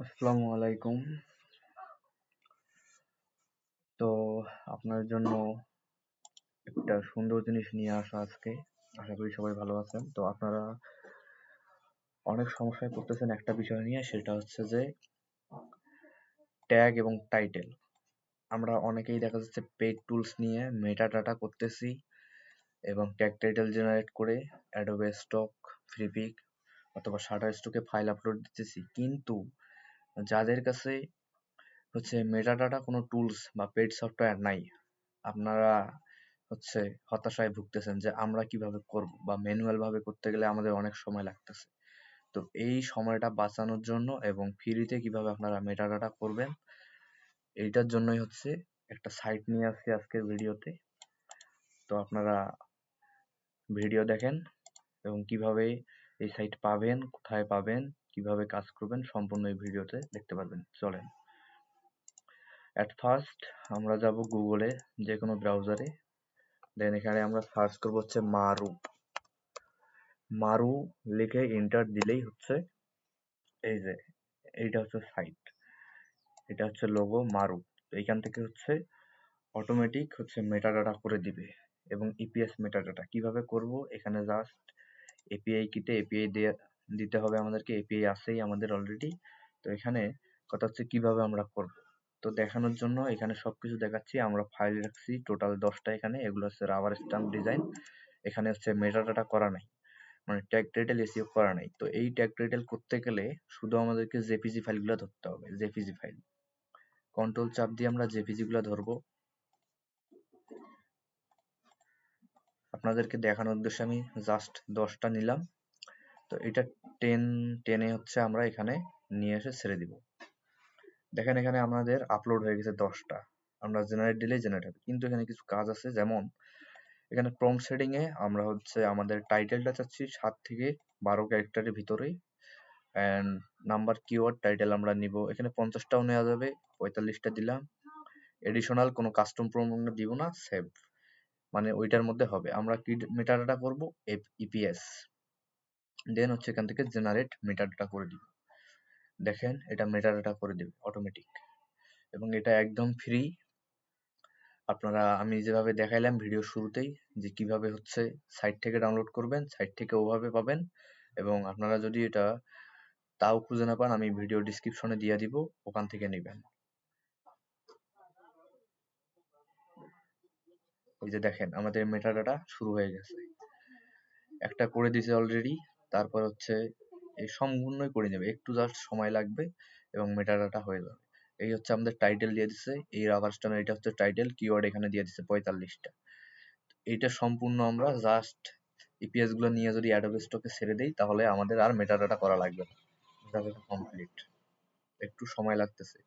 আসসালামু আলাইকুম। তো আপনার জন্য একটা সুন্দর জিনিস নিয়ে আসা আজকে। আশা করি সবাই ভালো আছেন। তো আপনারা অনেক সমস্যায় পড়তেছেন একটা বিষয় নিয়ে, সেটা হচ্ছে যে ট্যাগ এবং টাইটেল আমরা অনেকেই দেখা যাচ্ছে পেড টুলস নিয়ে মেটা ডাটা করতেছি এবং ট্যাগ টাইটেল জেনারেট করে অ্যাডোবে স্টক ফ্রিপিক অথবা শাটার স্টকে ফাইল আপলোড দিতেছি। কিন্তু যাদের কাছে হচ্ছে মেটাডাটা কোনো টুলস বা পেড সফটওয়্যার নাই, আপনারা হচ্ছে হতাশায় ভুগতেছেন যে আমরা কীভাবে করব বা ম্যানুয়াল ভাবে করতে গেলে আমাদের অনেক সময় লাগতেছে। তো এই সময়টা বাঁচানোর জন্য এবং ফ্রিতে কীভাবে আপনারা মেটাডাটা করবেন, এইটার জন্যই হচ্ছে একটা সাইট নিয়ে আসছি আজকের ভিডিওতে। তো আপনারা ভিডিও দেখেন এবং কীভাবে এই সাইট পাবেন, কোথায় পাবেন কীভাবে কাজ করবেন সম্পূর্ণ এই ভিডিওতে দেখতে পারবেন। চলেন। অ্যাট ফার্স্ট আমরা যাব গুগলে যে কোনো ব্রাউজারে দেন এখানে আমরা সার্চ করব হচ্ছে মারু মারু লিখে এন্টার দিলেই হচ্ছে এই যে, এইটা হচ্ছে সাইট এটা হচ্ছে লোগো মারু এইখান থেকে হচ্ছে অটোমেটিক হচ্ছে মেটাডাটা করে দিবে এবং ইপিএস মেটাডাটা কীভাবে করব? এখানে জাস্ট এপিআই কিতে এপিআই দিয়ে দিতে হবে আমাদেরকে এপিআই আছেই আমাদের অলরেডি তো এখানে কথা হচ্ছে কীভাবে আমরা করব? তো দেখানোর জন্য এখানে সবকিছু দেখাচ্ছি, আমরা ফাইল রাখছি টোটাল দশটা এখানে, এগুলো হচ্ছে রাবার স্টাম্প ডিজাইন এখানে হচ্ছে মেটাডাটা করা নাই মানে ট্যাগ টাইটেল এসিও করা নাই। তো এই ট্যাগ টাইটেল করতে গেলে শুধু আমাদেরকে জেপিজি ফাইলগুলো ধরতে হবে জেপিজি ফাইল কন্ট্রোল চাপ দিয়ে আমরা জেপিজি গুলো ধরবো। আপনাদেরকে দেখানোর উদ্দেশ্যে আমি জাস্ট দশটা নিলাম। তো এটা টেন, টেনে হচ্ছে আমরা এখানে নিয়ে এসে ছেড়ে দিব। দেখেন এখানে আমাদের আপলোড হয়ে গেছে দশটা। আমরা জেনারেট দিলেই জেনারেট হবে। কিন্তু এখানে কিছু কাজ আছে, যেমন এখানে প্রম সেটিং এ আমরা হচ্ছে আমাদের টাইটেলটা চাচ্ছি সাত থেকে বারো ক্যারেক্টারের ভিতরেই। অ্যান্ড নাম্বার কিওয়ার্ড টাইটেল আমরা নিব। এখানে পঞ্চাশটাও নেওয়া যাবে, পঁয়তাল্লিশটা দিলাম। এডিশনাল কোনো কাস্টম প্রম আমরা দিব না সেভ মানে ওইটার মধ্যে হবে। আমরা কি মেটাডাটা করব? ইপিএস দেন হচ্ছে এখান থেকে জেনারেট মেটাডাটা করে দিব। দেখেন এটা মেটাডাটা করে দেবে অটোমেটিক এবং এটা একদম ফ্রি আপনারা, আমি যেভাবে দেখাইলাম ভিডিও শুরুতেই, যে কীভাবে হচ্ছে সাইট থেকে ডাউনলোড করবেন সাইট থেকে ওভাবে পাবেন। এবং আপনারা যদি এটা তাও খুঁজে না পান, আমি ভিডিও ডিসক্রিপশনে দিয়ে দিব, ওখান থেকে নেবেন। এই যে দেখেন, আমাদের মেটাডাটা শুরু হয়ে গেছে। একটা করে দিয়েছে অলরেডি তারপর হচ্ছে এই সম্পূর্ণই করে নেবে। একটু জাস্ট সময় লাগবে এবং মেটাডাটা হয়ে যাবে। এই হচ্ছে আমাদের টাইটেল দিয়ে দিচ্ছে এই রাবার স্টান এটা হচ্ছে টাইটেল কিওয়ার্ড এখানে দিয়ে দিচ্ছে পঁয়তাল্লিশটা। এইটা সম্পূর্ণ আমরা জাস্ট ইপিএসগুলো নিয়ে যদি অ্যাডোবে স্টকে ছেড়ে দেই, তাহলে আমাদের আর মেটাডাটা করা লাগবে না। মেটাডাটা কমপ্লিট একটু সময় লাগতেছে।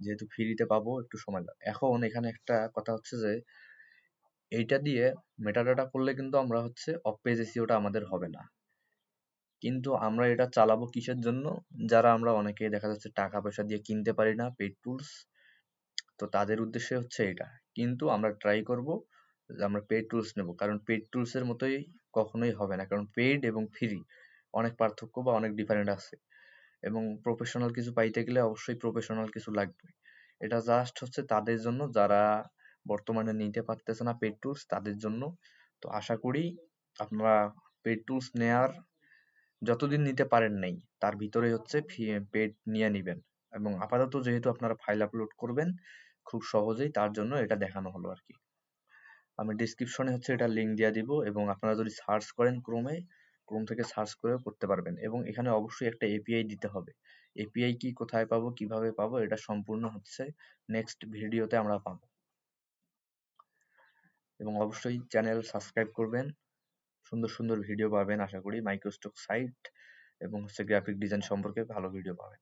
যেহেতু ফ্রিতে পাবো, একটু সময় লাগে এখন এখানে একটা কথা হচ্ছে যে, এইটা দিয়ে মেটাডাটা করলে কিন্তু আমরা হচ্ছে অফ পেজ এসিওটা আমাদের হবে না। কিন্তু আমরা এটা চালাবো কিসের জন্য? যারা আমরা অনেকে দেখা যাচ্ছে টাকা পয়সা দিয়ে কিনতে পারি না পেড তো তাদের উদ্দেশ্যে হচ্ছে এটা। কিন্তু আমরা ট্রাই করব আমরা পেড টুলস নেব, কারণ পেড টুলস এর মতোই কখনোই হবে না, কারণ পেড এবং ফ্রি অনেক পার্থক্য বা অনেক ডিফারেন্ট আছে। এবং প্রফেশনাল কিছু পাইতে গেলে অবশ্যই প্রফেশনাল কিছু লাগবে। এটা জাস্ট হচ্ছে তাদের জন্য, যারা বর্তমানে নিতে পারতেছে না পেড টুলস তাদের জন্য। তো আশা করি আপনারা পেড টুলস নেয়ার যতদিন নিতে পারেন নাই, তার ভিতরে হচ্ছে পেড নিয়ে নিবেন। এবং আপাতত যেহেতু আপনারা ফাইল আপলোড করবেন, খুব সহজেই তার জন্য এটা দেখানো হলো আর কি আমি ডিসক্রিপশনে হচ্ছে এটা লিঙ্ক দিয়ে দিব এবং আপনারা যদি সার্চ করেন ক্রোমে ক্রোম থেকে সার্চ করেও করতে পারবেন এবং এখানে অবশ্যই একটা এপিআই দিতে হবে। এপিআই কি কোথায় পাবো, কীভাবে পাবো, এটা সম্পূর্ণ হচ্ছে নেক্সট ভিডিওতে আমরা পাবো। এবং অবশ্যই চ্যানেল সাবস্ক্রাইব করবেন। সুন্দর সুন্দর ভিডিও পাবেন। আশা করি মাইক্রোস্টক সাইট এবং হচ্ছে গ্রাফিক ডিজাইন সম্পর্কে ভালো ভিডিও পাবেন।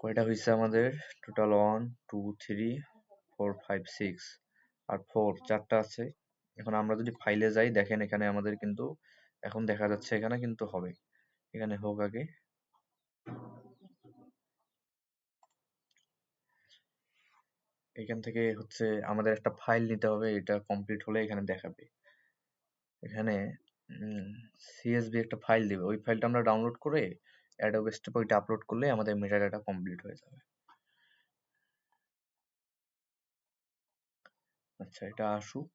কয়টা হয়েছে আমাদের? Total one two three four five six আর ফোর চারটা আছে। এখন আমরা যদি ফাইলে যাই, দেখেন এখানে আমাদের কিন্তু, এখন দেখা যাচ্ছে এখানে কিন্তু হবে। এখানে হোক আগে। এখান থেকে হচ্ছে আমাদের একটা ফাইল নিতে হবে, এটা কমপ্লিট হলে এখানে দেখাবে। এখানে সিএসভি একটা ফাইল দিবে। ওই ফাইলটা আমরা ডাউনলোড করে অ্যাডোবে ওইটা আপলোড করলে আমাদের মেটাডাটা কমপ্লিট হয়ে যাবে। আচ্ছা এটা আসুক।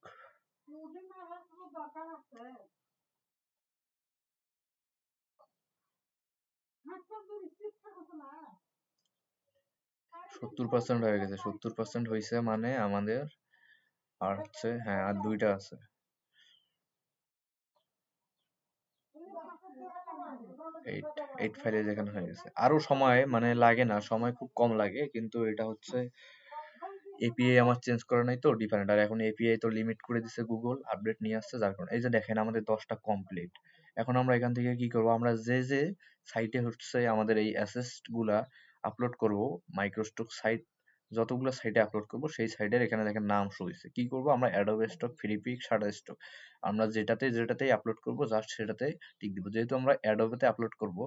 সত্তর পার্সেন্ট হয়ে গেছে। সত্তর পার্সেন্ট হয়েছে মানে আমাদের আর হচ্ছে হ্যাঁ আর দুইটা আছে। এইট এইট ফাইলে যেখানে হয়ে গেছে। আরও সময় মানে লাগে না, সময় খুব কম লাগে, কিন্তু এটা হচ্ছে এপিআই আমার চেঞ্জ করা নাই তো ডিফারেন্ট আর এখন এপিআই তো লিমিট করে দিছে গুগল আপডেট নিয়ে আসছে, যার কারণে এই যে দেখেন আমাদের দশটা কমপ্লিট এখন আমরা এখান থেকে কি করব? আমরা যে যে সাইটে হচ্ছে আমাদের এই অ্যাসেস্টগুলা আপলোড করব মাইক্রোস্টক সাইট যতগুলো সাইটে আপলোড করব, সেই সাইটের এখানে দেখেন নাম শো হয়েছে কি করব আমরা? Adobe stock Freepik Shutterstock আমরা যেটাতে, যেটাতেই আপলোড করব জাস্ট সেটাতে টিক দিব। যেহেতু আমরা অ্যাডোবেতে আপলোড করব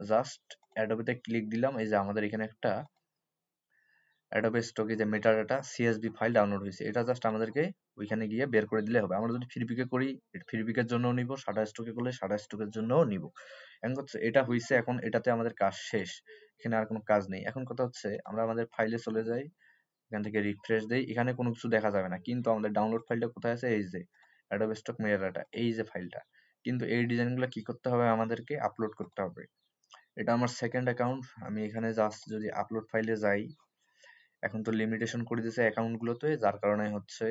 জাস্ট অ্যাডোবেতে ক্লিক দিলাম, এই যে আমাদের এখানে একটা অ্যাডোবে স্টকে যে মেটাডাটা সিএসভি ফাইল ডাউনলোড হয়েছে। এটা জাস্ট আমাদেরকে ওইখানে গিয়ে বের করে দিলে হবে। আমরা যদি ফ্রিপিকে করি ফ্রিপিকের জন্যও নিব শাটার স্টকে করলে শাটার স্টকের জন্যও নিব। এখন এটা হয়েছে এখন এটাতে আমাদের কাজ শেষ। এখানে আর কোনো কাজ নেই। এখন কথা হচ্ছে, আমরা আমাদের ফাইলে চলে যাই, এখান থেকে রিফ্রেশ দেই, এখানে কোনো কিছু দেখা যাবে না। কিন্তু আমাদের ডাউনলোড ফাইলটা কোথায় আছে? এই যে অ্যাডোবে স্টক মেটাডাটা এই যে ফাইলটা কিন্তু এই ডিজাইনগুলো কি করতে হবে? আমাদেরকে আপলোড করতে হবে। এটা আমার সেকেন্ড অ্যাকাউন্ট আমি এখানে জাস্ট যদি আপলোড ফাইলে যাই, এখন তো লিমিটেশন করে দিয়েছে অ্যাকাউন্টগুলোতে যার কারণে হচ্ছে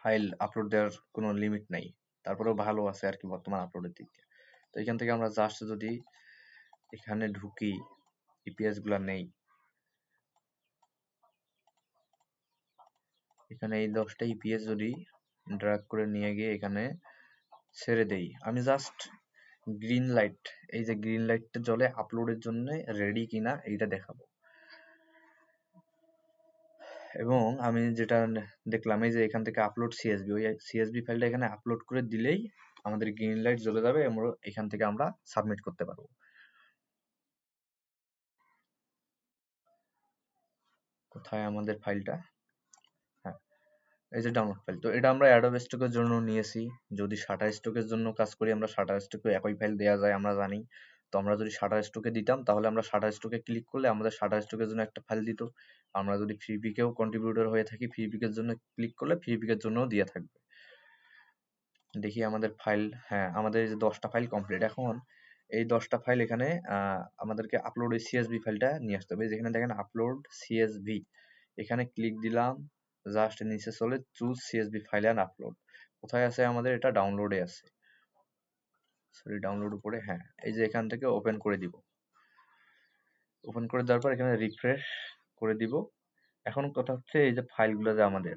ফাইল আপলোড দেওয়ার কোনো লিমিট নাই। তারপরেও ভালো আছে আর কি বর্তমান আপলোডের দিক তো এখান থেকে আমরা জাস্ট যদি এখানে ঢুকি ইপিএসগুলা নেই। এখানে এই দশটা ইপিএস যদি ড্রাগ করে নিয়ে গিয়ে এখানে ছেড়ে দেই। আমি জাস্ট গ্রিন লাইট এই যে গ্রিন লাইটটা জ্বলে আপলোডের জন্য রেডি কিনা এইটা দেখাবো। এবং আমি যেটা দেখলাম, এই যে এখান থেকে আপলোড সিএসবি ওই সিএসবি ফাইলটা এখানে আপলোড করে দিলেই আমাদের গ্রিন লাইট জ্বলে যাবে এবং এখান থেকে আমরা সাবমিট করতে পারব। কোথায় আমাদের ফাইলটা হ্যাঁ এই যে ডাউনলোড ফাইল তো এটা আমরা অ্যাডোব স্টকের জন্য নিয়েছি। যদি শাটার স্টকের জন্য কাজ করি, আমরা শাটার স্টকে একই ফাইল দেওয়া যায়, আমরা জানি। তো আমরা যদি শাটার স্টকে দিতাম, তাহলে আমরা শাটার স্টকে ক্লিক করলে আমাদের শাটার স্টকের জন্য একটা ফাইল দিত। আমরা যদি ফ্রিপিকেও কন্ট্রিবিউটর হয়ে থাকি ফ্রিপিকের জন্য ক্লিক করলে ফ্রিপিকের জন্যও দিয়ে থাকবে। দেখি আমাদের ফাইল হ্যাঁ আমাদের যে দশটা ফাইল কমপ্লিট এখন। এই দশটা ফাইল এখানে আমাদেরকে আপলোড ওই সিএসভি ফাইলটা নিয়ে আসতে হবে। যেখানে দেখেন আপলোড সিএসভি এখানে ক্লিক দিলাম জাস্ট নিচে চলে choose CSV file and upload কোথায় আছে আমাদের? এটা ডাউনলোডে আছে। সরি ডাউনলোড উপরে হ্যাঁ। এই যে এখান থেকে ওপেন করে দিব। ওপেন করে দেওয়ার পর এখানে রিফ্রেশ করে দিব। এখন কথা হচ্ছে এই যে ফাইলগুলো যে আমাদের।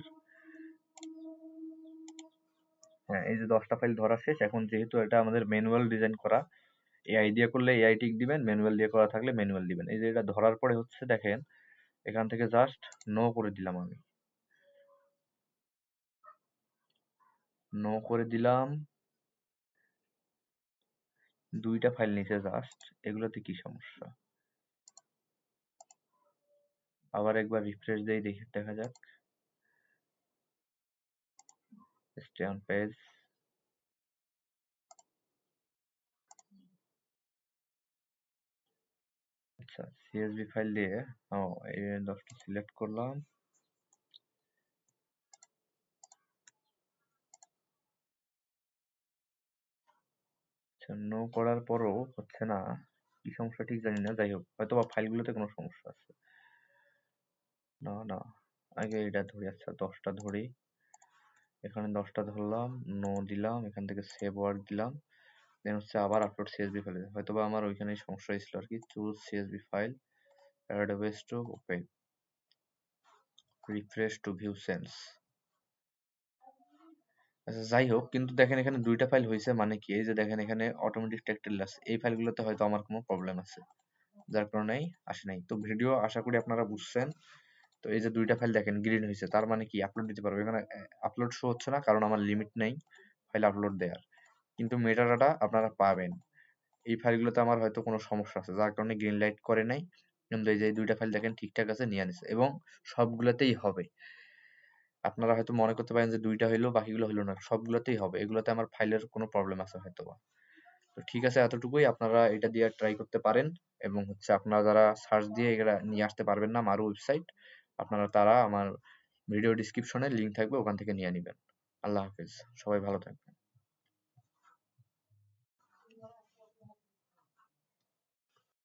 হ্যাঁ এই যে দশটা ফাইল ধরা শেষ। এখন যেহেতু এটা আমাদের ম্যানুয়াল ডিজাইন করা এআই দিয়ে করলে এআই টিক দিবেন ম্যানুয়াল দিয়ে করা থাকলে ম্যানুয়াল দিবেন। এই যে এটা ধরার পরে হচ্ছে দেখেন, এখান থেকে জাস্ট নো করে দিলাম আমি। নো করে দিলাম। দুইটা ফাইল নিচে জাস্ট এগুলোতে কি সমস্যা? আবার একবার রিফ্রেশ দেই, দেখি, দেখা যাক। স্টে অন পেজ আচ্ছা সিএসভি ফাইল দিয়ে, ও, এই দশটা সিলেক্ট করলাম। আচ্ছা নো করার পরও হচ্ছে না। কি সমস্যা ঠিক জানি না, যাই হোক, হয়তো বা ফাইলগুলোতে কোনো সমস্যা আছে। না না, আগে এটা ধরি আচ্ছা দশটা ধরি। এখানে দশটা ধরলাম নো দিলাম, এখান থেকে সেভ ওয়ার্ক দিলাম। দেন হচ্ছে আবার আপলোড সিএসবি ফাইল হয়তো বা আমার ওইখানে সমস্যা হয়েছিল আর কি। Choose CSV file Adobe stock open refresh to view sense আচ্ছা যাই হোক, কিন্তু দেখেন এখানে দুইটা ফাইল হয়েছে মানে কি? এই যে দেখেন এখানে অটোমেটিক টেক্সটাইল আছে এই ফাইলগুলোতে হয়তো আমার কোনো প্রবলেম আছে। যার কারণেই আসে নাই। তো ভিডিও আশা করি আপনারা বুঝছেন। তো এই যে দুইটা ফাইল দেখেন গ্রিন হয়েছে তার মানে কি? আপলোড দিতে পারব। এখানে আপলোড শো হচ্ছে না, কারণ আমার লিমিট নেই ফাইল আপলোড দেওয়ার কিন্তু মেটাডাটা আপনারা পাবেন। এই ফাইলগুলোতে আমার হয়তো কোনো সমস্যা আছে, যার কারণে গ্রিন লাইট করে নাই। কিন্তু এই যে দুইটা ফাইল দেখেন ঠিকঠাক আছে, নিয়ে নিছে এবং সবগুলোতেই হবে। আপনারা হয়তো মনে করতে পারেন যে দুইটা হইল, বাকিগুলো হইল না, সবগুলোতেই হবে। এগুলোতে আমার ফাইলের কোনো প্রবলেম আছে হয়তো বা তো ঠিক আছে, এতটুকুই আপনারা এটা দিয়ে ট্রাই করতে পারেন এবং হচ্ছে আপনারা যারা সার্চ দিয়ে এগুলা নিয়ে আসতে পারবেন না মারু ওয়েবসাইট আপনারা তারা আমার ভিডিও ডিসক্রিপশনে লিঙ্ক থাকবে, ওখান থেকে নিয়ে নেবেন। আল্লাহ হাফিজ। সবাই ভালো থাকবেন।